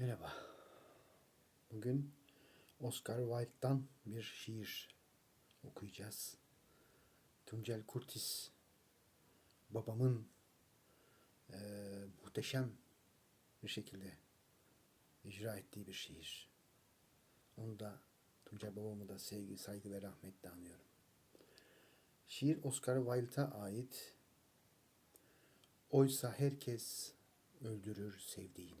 Merhaba. Bugün Oscar Wilde'dan bir şiir okuyacağız. Tuncel Kurtis babamın eee, muhteşem bir şekilde icra ettiği bir şiir. Onu da Tuncel babamı da sevgi, saygı ve rahmetle anıyorum. Şiir Oscar Wilde'a ait. Oysa herkes öldürür sevdiğini.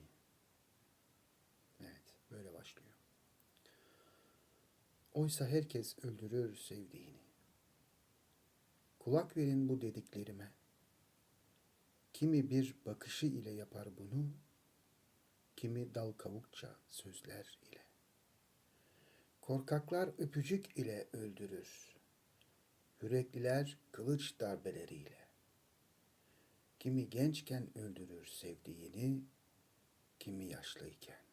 Oysa herkes öldürür sevdiğini. Kulak verin bu dediklerime. Kimi bir bakışı ile yapar bunu, kimi dal kavukça sözler ile. Korkaklar öpücük ile öldürür. Yürekliler kılıç darbeleriyle. Kimi gençken öldürür sevdiğini, kimi yaşlıyken.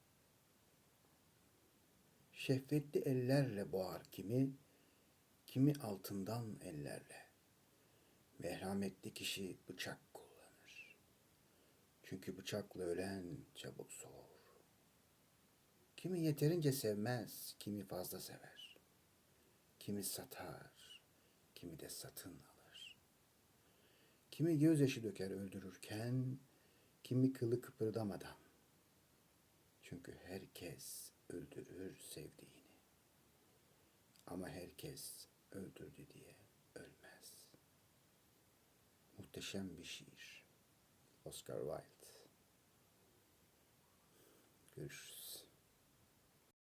Şehvetli ellerle boğar kimi, kimi altından ellerle. Merhametli kişi bıçak kullanır. Çünkü bıçakla ölen çabuk soğur. Kimi yeterince sevmez, kimi fazla sever. Kimi satar, kimi de satın alır. Kimi gözyaşı döker öldürürken, kimi kılı kıpırdamadan. Çünkü herkes öldürür sevdiğini. Ama herkes öldürdü diye ölmez. Muhteşem bir şiir. Oscar Wilde. Görüşürüz.